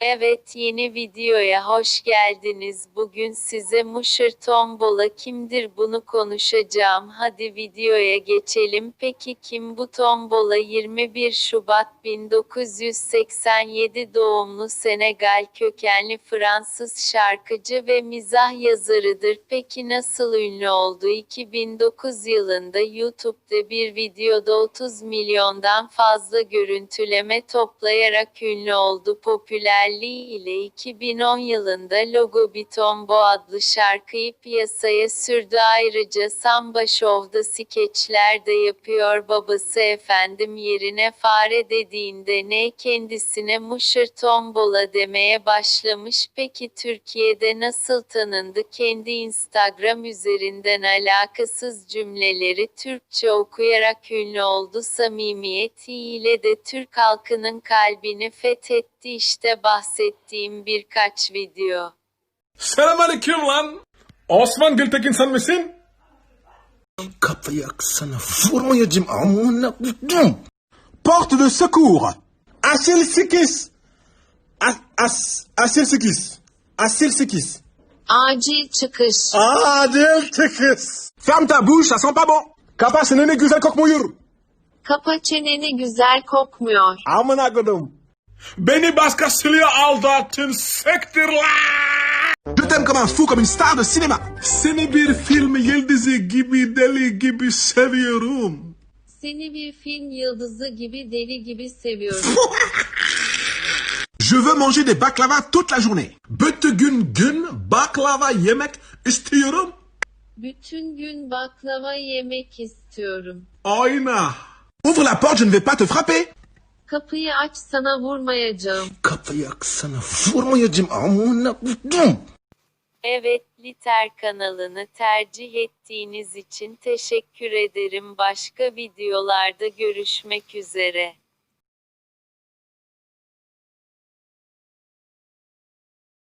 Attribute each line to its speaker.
Speaker 1: Evet yeni videoya hoş geldiniz. Bugün size Muşır Tombola kimdir bunu konuşacağım. Hadi videoya geçelim. Peki kim bu Tombola 21 Şubat 1987 doğumlu Senegal kökenli Fransız şarkıcı ve mizah yazarıdır. Peki nasıl ünlü oldu? 2009 yılında YouTube'da bir videoda 30 milyondan fazla görüntüleme toplayarak ünlü oldu. Popülerliği ile 2010 yılında Logo Bitombo adlı şarkıyı piyasaya sürdü. Ayrıca Samba Show'da skeçler de yapıyor. Babası efendim yerine fare dediğinde ne kendisine Muşır Tombola demeye başlamış. Peki Türkiye'de nasıl tanındı? Kendi Instagram üzerinden alakasız cümleleri Türkçe okuyarak ünlü oldu. Samimiyetiyle de Türk halkının kalbini fethetti. İşte bahsettiğim birkaç video.
Speaker 2: Selamünaleyküm lan. Osman Gültekin sen misin?
Speaker 3: Kafayı yaksana vurmayacağım amına koydum.
Speaker 4: Porte de secours. Asil 8. A- As Asil 8. Asil 8.
Speaker 1: Acil çıkış.
Speaker 4: Adil tıkız. Ferme ta bouche, ça sent pas bon. Kapa seneni güzel kokmuyor.
Speaker 1: Kapa çeneni güzel kokmuyor.
Speaker 4: Amına kodum.
Speaker 2: Beni başkasıyla aldattın sektir lan.
Speaker 3: Je t'aime comme un fou, comme une star de cinéma.
Speaker 2: Seni bir film yıldızı gibi deli gibi seviyorum.
Speaker 1: Seni bir film yıldızı gibi deli gibi seviyorum.
Speaker 3: Je veux manger des baklava toute la journée.
Speaker 2: Bütün gün gün baklava yemek istiyorum.
Speaker 1: Bütün gün baklava yemek istiyorum.
Speaker 2: Ayna.
Speaker 3: Ouvre la porte, je ne vais pas te frapper.
Speaker 1: Kapıyı aç sana vurmayacağım.
Speaker 3: Kafayı yaksana vurmayacağım amına koydum.
Speaker 1: Evet, Liter kanalını tercih ettiğiniz için teşekkür ederim. Başka videolarda görüşmek üzere.